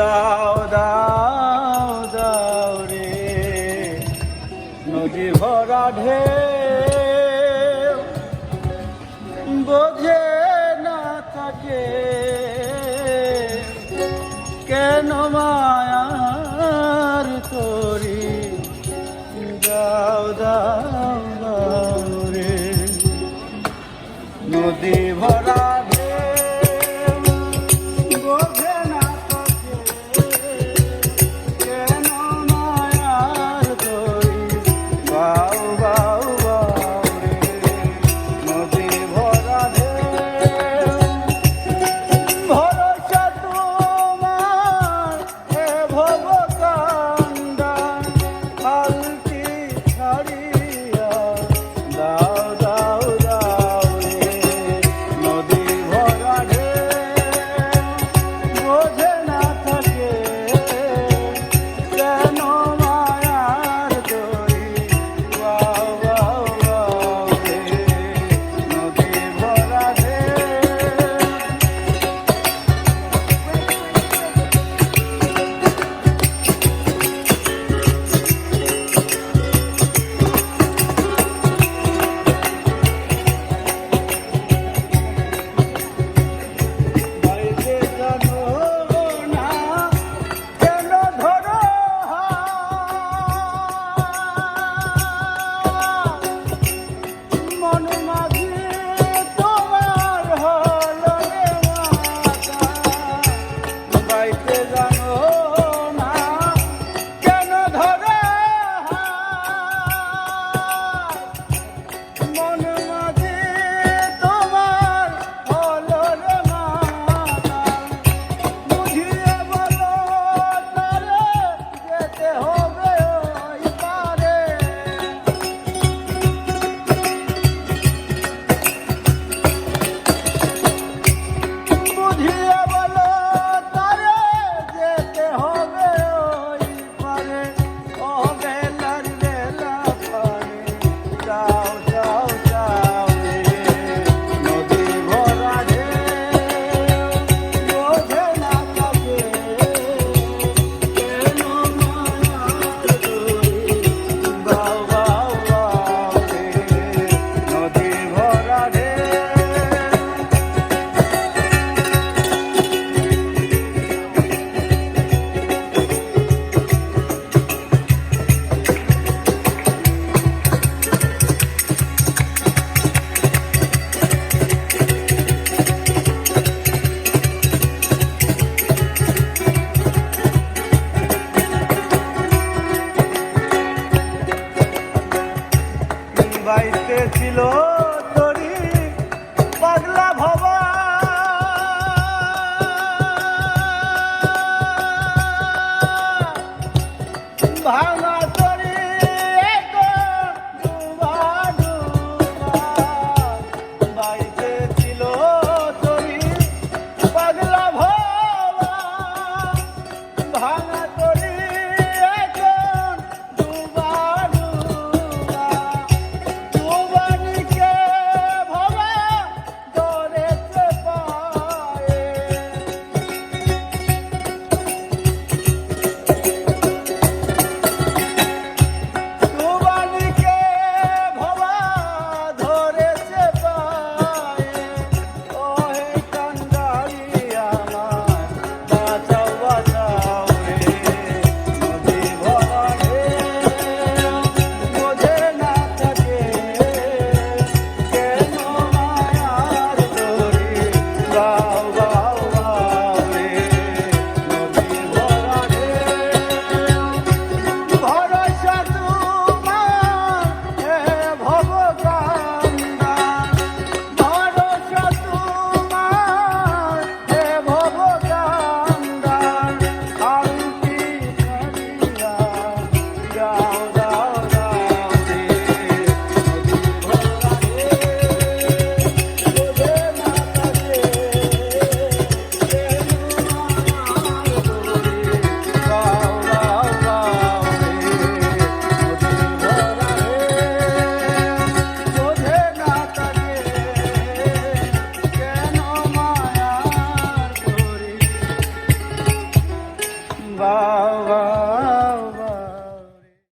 দাও দাও দাও রে। নদী ভরা ঢেউ বোঝে না থাকে কেন মায়ার করি দাও দাও দাও রে। নদী ভরা out. ছিল